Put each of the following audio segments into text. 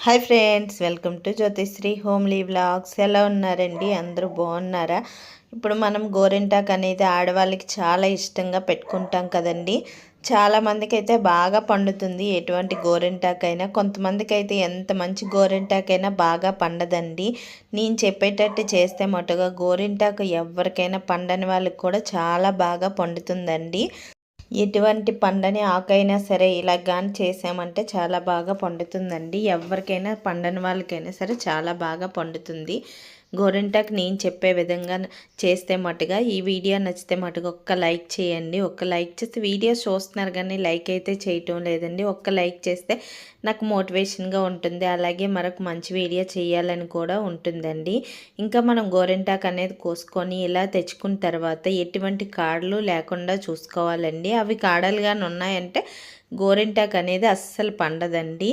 Hi friends welcome to Jyothisri homely blogs ఎలా ఉన్నారండి? అందరూ బాగున్నారా? ఇప్పుడు మనం గోరింటాక్ అనేది ఆడవాళ్ళకి చాలా ఇష్టంగా పెట్టుకుంటాం కదండి. చాలామందికి అయితే బాగా పండుతుంది ఎటువంటి గోరింటాక్ అయినా కొంతమందికి అయితే ఎంత మంచి గోరింటాక్ అయినా బాగా పండదండి. నేను చెప్పేటట్టు చేస్తే మటుగా గోరింటాకు ఎవరికైనా పండని వాళ్ళకి కూడా చాలా బాగా పండుతుందండి. ఎటువంటి పండని ఆకైనా సరే ఇలా కానీ చేసామంటే చాలా బాగా పండుతుందండి. ఎవరికైనా పండని వాళ్ళకైనా సరే చాలా బాగా పండుతుంది. గోరింటాకు నేను చెప్పే విధంగా చేస్తే మటుగా ఈ వీడియో నచ్చితే మటుగా ఒక్క లైక్ చేయండి. ఒక్క లైక్ చేస్తే వీడియో చూస్తున్నారు కానీ లైక్ అయితే చేయటం లేదండి. ఒక్క లైక్ చేస్తే నాకు మోటివేషన్గా ఉంటుంది. అలాగే మరొక మంచి వీడియో చేయాలని కూడా ఉంటుందండి. ఇంకా మనం గోరింటాకు అనేది కోసుకొని ఇలా తెచ్చుకున్న తర్వాత ఎటువంటి కాడలు లేకుండా చూసుకోవాలండి. అవి కాడలుగానే ఉన్నాయంటే గోరింటాకు అనేది అస్సలు పండదండి.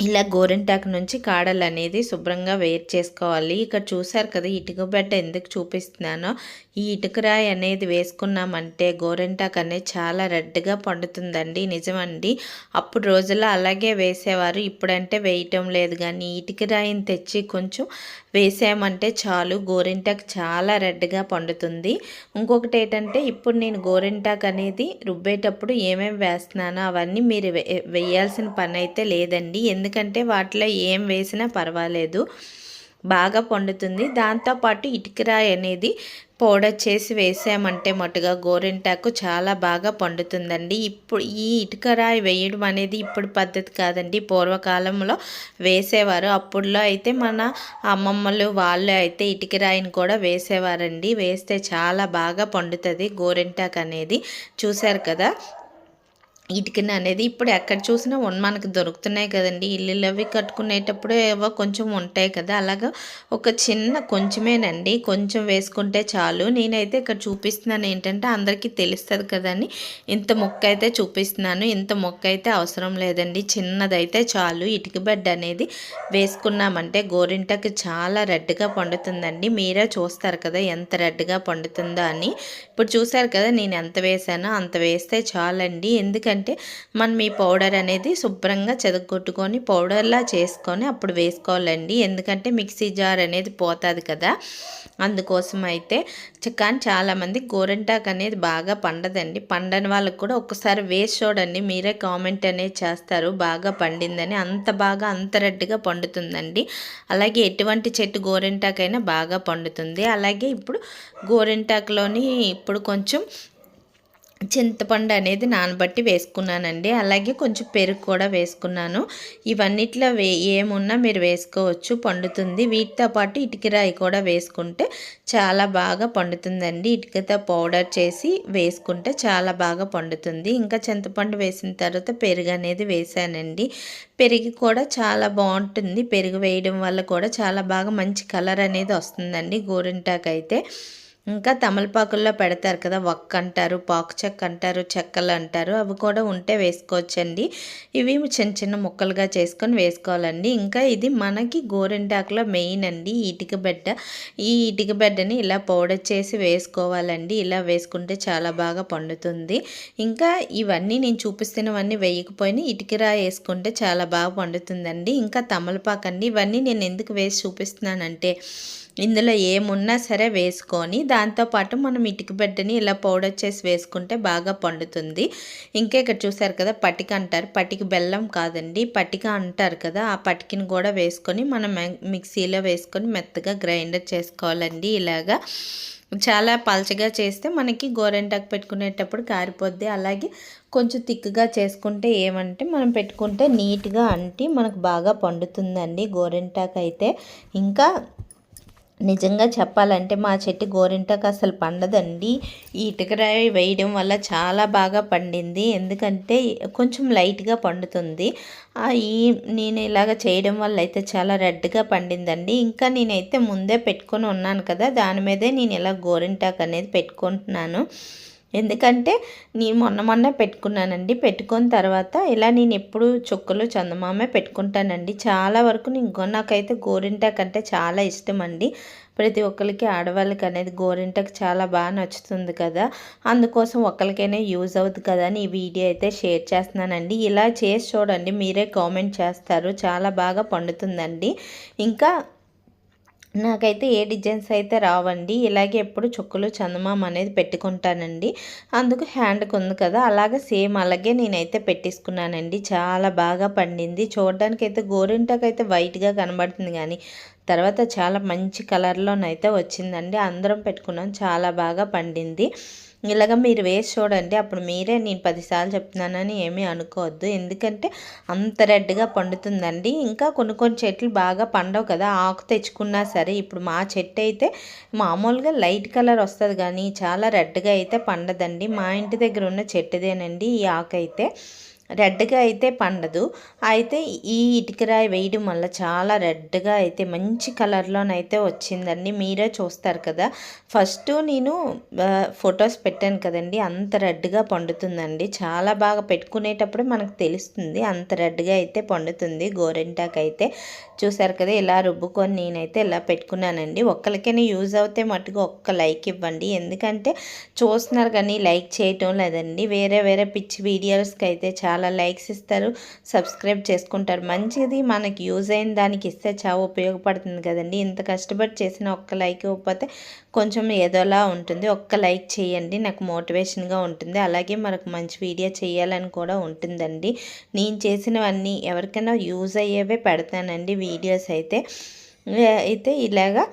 ఇలా గోరింటాకు నుంచి కాడలు అనేది శుభ్రంగా వేరు చేసుకోవాలి. ఇక్కడ చూసారు కదా ఇటుక బెడ్డ ఎందుకు చూపిస్తున్నానో? ఈ ఇటుకరాయి అనేది వేసుకున్నామంటే గోరింటాకు అనేది చాలా రెడ్గా పండుతుందండి. నిజమండి. అప్పుడు రోజుల్లో అలాగే వేసేవారు. ఇప్పుడంటే వేయటం లేదు కానీ ఇటుకరాయిని తెచ్చి కొంచెం వేసామంటే చాలు. గోరింటాకు చాలా రెడ్గా పండుతుంది. ఇంకొకటి ఏంటంటే ఇప్పుడు నేను గోరింటాకు అనేది రుబ్బేటప్పుడు ఏమేమి వేస్తున్నానో అవన్నీ మీరు వేయాల్సిన పని అయితే లేదండి ఎందుకంటే వాటిలో ఏం వేసినా పర్వాలేదు. బాగా పండుతుంది. దాంతోపాటు ఇటుకరాయి అనేది పౌడర్ చేసి వేసామంటే మటుగా గోరింటాకు చాలా బాగా పండుతుందండి. ఇప్పుడు ఈ ఇటుకరాయి వేయడం అనేది ఇప్పుడు పద్ధతి కాదండి. పూర్వకాలంలో వేసేవారు. అప్పుడులో అయితే మన అమ్మమ్మలు వాళ్ళు అయితే ఇటుకరాయిని కూడా వేసేవారండి. వేస్తే చాలా బాగా పండుతుంది గోరింటాకు అనేది. చూశారు కదా? ఇటుకని అనేది ఇప్పుడు ఎక్కడ చూసినా మనకు దొరుకుతున్నాయి కదండి. ఇల్లులు అవి కట్టుకునేటప్పుడు ఏవో కొంచెం ఉంటాయి కదా. అలాగా ఒక చిన్న కొంచెమేనండి. కొంచెం వేసుకుంటే చాలు. నేనైతే ఇక్కడ చూపిస్తున్నాను ఏంటంటే అందరికీ తెలుస్తుంది కదండి. ఇంత మొక్క అయితే చూపిస్తున్నాను. ఇంత మొక్క అయితే అవసరం లేదండి. చిన్నదైతే చాలు. ఇటుక బెడ్ అనేది వేసుకున్నామంటే గోరింటకి చాలా రెడ్గా పండుతుందండి. మీరే చూస్తారు కదా ఎంత రెడ్గా పండుతుందో అని. ఇప్పుడు చూసారు కదా నేను ఎంత వేసానో అంత వేస్తే చాలండి. ఎందుకంటే ఎందుకంటే మనం ఈ పౌడర్ అనేది శుభ్రంగా చెదగొట్టుకొని పౌడర్లా చేసుకొని అప్పుడు వేసుకోవాలండి. ఎందుకంటే మిక్సీ జార్ అనేది పోతుంది కదా. అందుకోసం అయితే కానీ చాలామంది గోరెంటాక్ అనేది బాగా పండదండి. పండని వాళ్ళకి కూడా ఒక్కసారి వేసి చూడండి. మీరే కామెంట్ అనేది చేస్తారు. బాగా పండిందని అంత బాగా అంత రెడ్డిగా పండుతుందండి. అలాగే ఎటువంటి చెట్టు గోరెంటాకైనా బాగా పండుతుంది. అలాగే ఇప్పుడు గోరెంటాకులోని ఇప్పుడు కొంచెం చింతపండు అనేది నానబట్టి వేసుకున్నానండి. అలాగే కొంచెం పెరుగు కూడా వేసుకున్నాను. ఇవన్నిట్లో వే ఏమున్నా మీరు వేసుకోవచ్చు పండుతుంది. వీటితో పాటు ఇటుకరాయి కూడా వేసుకుంటే చాలా బాగా పండుతుందండి. ఇటుకతో పౌడర్ చేసి వేసుకుంటే చాలా బాగా పండుతుంది. ఇంకా చింతపండు వేసిన తర్వాత పెరుగు అనేది వేసానండి. పెరుగు కూడా చాలా బాగుంటుంది. పెరుగు వేయడం వల్ల కూడా చాలా బాగా మంచి కలర్ అనేది వస్తుందండి గోరింటాకైతే. ఇంకా తమలపాకుల్లో పెడతారు కదా వక్క అంటారు పాకు చెక్క అంటారు చెక్కలు అంటారు అవి కూడా ఉంటే వేసుకోవచ్చండి. ఇవి చిన్న చిన్న ముక్కలుగా చేసుకొని వేసుకోవాలండి. ఇంకా ఇది మనకి గోరింటాకులో మెయిన్ అండి ఇటుక బెడ్డ. ఈ ఇటుక బెడ్డని ఇలా పౌడర్ చేసి వేసుకోవాలండి. ఇలా వేసుకుంటే చాలా బాగా పండుతుంది. ఇంకా ఇవన్నీ నేను చూపిస్తున్నవన్నీ వేయకపోయినా ఇటుకరా వేసుకుంటే చాలా బాగా పండుతుందండి. ఇంకా తమలపాకు అండి ఇవన్నీ నేను ఎందుకు వేసి చూపిస్తున్నానంటే ఇందులో ఏమున్నా సరే వేసుకొని దాంతోపాటు మనం ఇటుక బిడ్డని ఇలా పౌడర్ చేసి వేసుకుంటే బాగా పండుతుంది. ఇంకా ఇక్కడ చూసారు కదా పటిక అంటారు. పటిక బెల్లం కాదండి పటిక అంటారు కదా. ఆ పటికని కూడా వేసుకొని మనం మిక్సీలో వేసుకొని మెత్తగా గ్రైండర్ చేసుకోవాలండి ఇలాగా. చాలా పలచగా చేస్తే మనకి గోరెంటాకు పెట్టుకునేటప్పుడు కారిపోద్ది. అలాగే కొంచెం తిక్కుగా చేసుకుంటే ఏమంటే మనం పెట్టుకుంటే నీట్గా అంటి మనకు బాగా పండుతుందండి గోరెంటాకు అయితే. ఇంకా నిజంగా చెప్పాలంటే మా చెట్టు గోరింటాకు అసలు పండదండి. ఈ ఇటుకరాయి వేయడం వల్ల చాలా బాగా పండింది. ఎందుకంటే కొంచెం లైట్గా పండుతుంది. ఈ నేను ఇలాగ చేయడం వల్ల అయితే చాలా రెడ్గా పండిందండి. ఇంకా నేనైతే ముందే పెట్టుకొని ఉన్నాను కదా దాని మీదే నేను ఇలా గోరింటాకు అనేది పెట్టుకుంటున్నాను. ఎందుకంటే నేను మొన్న మొన్న పెట్టుకున్నానండి. పెట్టుకున్న తర్వాత ఇలా నేను ఎప్పుడు చుక్కలు చందమామే పెట్టుకుంటానండి. చాలా వరకు నేను నాకైతే గోరింటాకు అంటే చాలా ఇష్టం అండి ప్రతి ఒక్కరికి ఆడవాళ్ళకి అనేది గోరింటకు చాలా బాగా నచ్చుతుంది కదా. అందుకోసం ఒక్కరికైనా యూజ్ అవుతుంది కదా అని ఈ వీడియో అయితే షేర్ చేస్తున్నానండి. ఇలా చేసి చూడండి మీరే కామెంట్ చేస్తారు. చాలా బాగా పండుతుందండి. ఇంకా నాకైతే ఏ డిజైన్స్ అయితే రావండి ఇలాగే ఎప్పుడు చుక్కలు చందమామ అనేది పెట్టుకుంటానండి. అందుకు హ్యాండ్కి ఉంది కదా అలాగే సేమ్ అలాగే నేనైతే పెట్టేసుకున్నానండి. చాలా బాగా పండింది. చూడడానికైతే గోరింటాకైతే గోరింటాకు అయితే వైట్గా కనబడుతుంది కానీ తర్వాత చాలా మంచి కలర్లోనైతే వచ్చిందండి. అందరం పెట్టుకున్నాం. చాలా బాగా పండింది. ఇలాగ మీరు వేసి చూడండి. అప్పుడు మీరే నేను పదిసార్లు చెప్తున్నానని ఏమీ అనుకోవద్దు. ఎందుకంటే అంత రెడ్గా పండుతుందండి. ఇంకా కొన్ని కొన్ని చెట్లు బాగా పండవు కదా. ఆకు తెచ్చుకున్నా సరే ఇప్పుడు మా చెట్టు అయితే మామూలుగా లైట్ కలర్ వస్తుంది కానీ చాలా రెడ్గా అయితే పండదండి. మా ఇంటి దగ్గర ఉన్న చెట్టుదేనండి ఈ ఆకు అయితే. రెడ్గా అయితే పండదు. అయితే ఈ ఇటుకరాయి వేయడం వల్ల చాలా రెడ్గా అయితే మంచి కలర్లోనైతే వచ్చిందండి. మీరే చూస్తారు కదా. ఫస్ట్ నేను ఫొటోస్ పెట్టాను కదండి. అంత రెడ్గా పండుతుందండి. చాలా బాగా పెట్టుకునేటప్పుడు మనకు తెలుస్తుంది అంత రెడ్గా అయితే పండుతుంది. గోరెంటాకు అయితే చూసారు కదా ఇలా రుబ్బుకొని నేనైతే ఇలా పెట్టుకున్నానండి. ఒక్కరికైనా యూజ్ అవుతే మటుకు ఒక్క లైక్ ఇవ్వండి. ఎందుకంటే చూస్తున్నారు కానీ లైక్ చేయటం లేదండి. వేరే వేరే పిచ్చి వీడియోస్కి అయితే చాలా చాలా లైక్స్ ఇస్తారు సబ్స్క్రైబ్ చేసుకుంటారు. మంచిది మనకి యూజ్ అయిన దానికి ఇస్తే చాలా ఉపయోగపడుతుంది కదండి. ఇంత కష్టపడి చేసిన ఒక్క లైక్ ఇవ్వకపోతే కొంచెం ఏదోలా ఉంటుంది. ఒక్క లైక్ చేయండి నాకు మోటివేషన్గా ఉంటుంది. అలాగే మనకు మంచి వీడియో చేయాలని కూడా ఉంటుందండి. నేను చేసినవన్నీ ఎవరికైనా యూజ్ అయ్యేవే పెడతానండి వీడియోస్ అయితే. అయితే ఇలాగా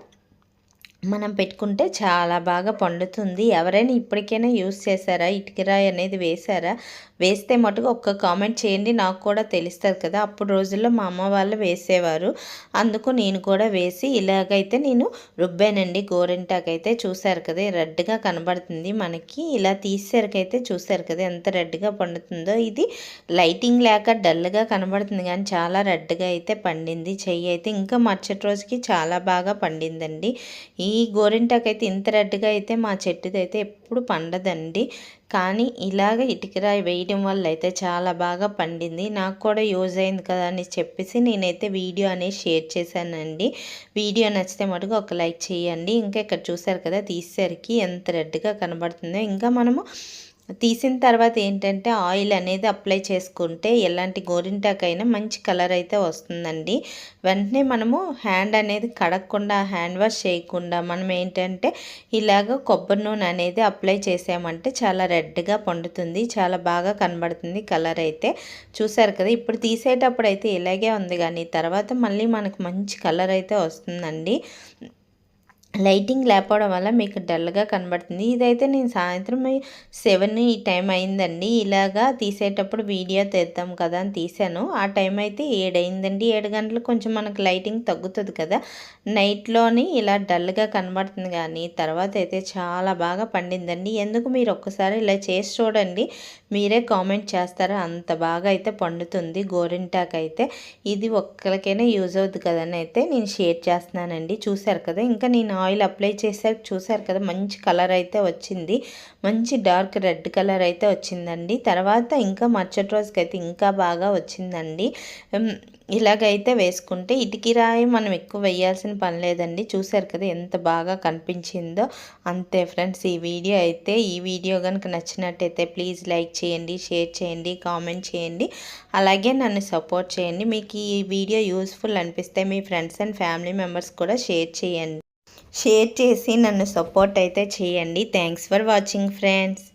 మనం పెట్టుకుంటే చాలా బాగా పండుతుంది. ఎవరైనా ఇప్పటికైనా యూస్ చేశారా? ఇటుకరాయి అనేది వేశారా? వేస్తే మటుకు ఒక్క కామెంట్ చేయండి. నాకు కూడా తెలుస్తుంది కదా. అప్పుడు రోజుల్లో మా అమ్మ వాళ్ళు వేసేవారు. అందుకు నేను కూడా వేసి ఇలాగైతే నేను రుబ్బానండి. గోరింటాకైతే చూశారు కదా. రెడ్గా కనబడుతుంది మనకి. ఇలా తీసేసరికైతే చూశారు కదా. ఎంత రెడ్గా పండుతుందో. ఇది లైటింగ్ లేక డల్గా కనబడుతుంది కానీ చాలా రెడ్గా అయితే పండింది. చెయ్యి అయితే ఇంకా మరుసటి రోజుకి చాలా బాగా పండిందండి. ఈ ఈ గోరింటాకైతే ఇంత రెడ్గా అయితే మా చెట్టుదైతే ఎప్పుడు పండదండి. కానీ ఇలాగ ఇటుకరాయి వేయడం వల్ల అయితే చాలా బాగా పండింది. నాకు కూడా యూజ్ అయింది కదా అని చెప్పేసి నేనైతే వీడియో అనేది షేర్ చేశానండి. వీడియో నచ్చితే మటుకు ఒక లైక్ చేయండి. ఇంకా ఇక్కడ చూసారు కదా తీసేసరికి ఎంత రెడ్గా కనబడుతుందో. ఇంకా మనము తీసిన తర్వాత ఏంటంటే ఆయిల్ అనేది అప్లై చేసుకుంటే ఎలాంటి గోరింటాకైనా మంచి కలర్ అయితే వస్తుందండి. వెంటనే మనము హ్యాండ్ అనేది కడగకుండా హ్యాండ్ వాష్ చేయకుండా మనం ఏంటంటే ఇలాగ కొబ్బరి నూనె అనేది అప్లై చేసామంటే చాలా రెడ్గా పండుతుంది చాలా బాగా కనబడుతుంది కలర్ అయితే. చూసారు కదా ఇప్పుడు తీసేటప్పుడు అయితే ఇలాగే ఉంది కానీ తర్వాత మళ్ళీ మనకు మంచి కలర్ అయితే వస్తుందండి. లైటింగ్ లేకపోవడం వల్ల మీకు డల్గా కనబడుతుంది. ఇదైతే నేను సాయంత్రం సెవెన్ ఈ టైం అయిందండి. ఇలాగా తీసేటప్పుడు వీడియో తెద్దాం కదా అని తీసాను ఆ టైం అయితే ఏడు అయిందండి ఏడు గంటలు కొంచెం మనకు లైటింగ్ తగ్గుతుంది కదా. నైట్లోని ఇలా డల్గా కనబడుతుంది కానీ తర్వాత అయితే చాలా బాగా పండిందండి. ఎందుకు మీరు ఒక్కసారి ఇలా చేసి చూడండి. మీరే కామెంట్ చేస్తారా? అంత బాగా అయితే పండుతుంది. గోరింటాక్ అయితే ఇది ఒక్కరికైనా యూజ్ అవుతుంది కదని అయితే నేను షేర్ చేస్తున్నానండి. చూశారు కదా? ఇంకా నేను ఆయిల్ అప్లై చేశాక చూశారు కదా? మంచి కలర్ అయితే వచ్చింది. మంచి డార్క్ రెడ్ కలర్ అయితే వచ్చిందండి. తర్వాత ఇంకా మరుసటి రోజుకి అయితే ఇంకా బాగా వచ్చిందండి. ఇలాగైతే వేసుకుంటే ఇటుకి రాయి మనం ఎక్కువ వేయాల్సిన పని లేదండి. చూశారు కదా? ఎంత బాగా కనిపించిందో. అంతే ఫ్రెండ్స్ ఈ వీడియో అయితే ఈ వీడియో కనుక నచ్చినట్టయితే ప్లీజ్ లైక్ చేయండి షేర్ చేయండి కామెంట్ చేయండి. అలాగే నన్ను సపోర్ట్ చేయండి. మీకు ఈ వీడియో యూస్ఫుల్ అనిపిస్తే మీ ఫ్రెండ్స్ అండ్ ఫ్యామిలీ మెంబర్స్ కూడా షేర్ చేయండి. షేర్ చేసి నన్ను సపోర్ట్ అయితే చేయండి. Thanks for watching friends.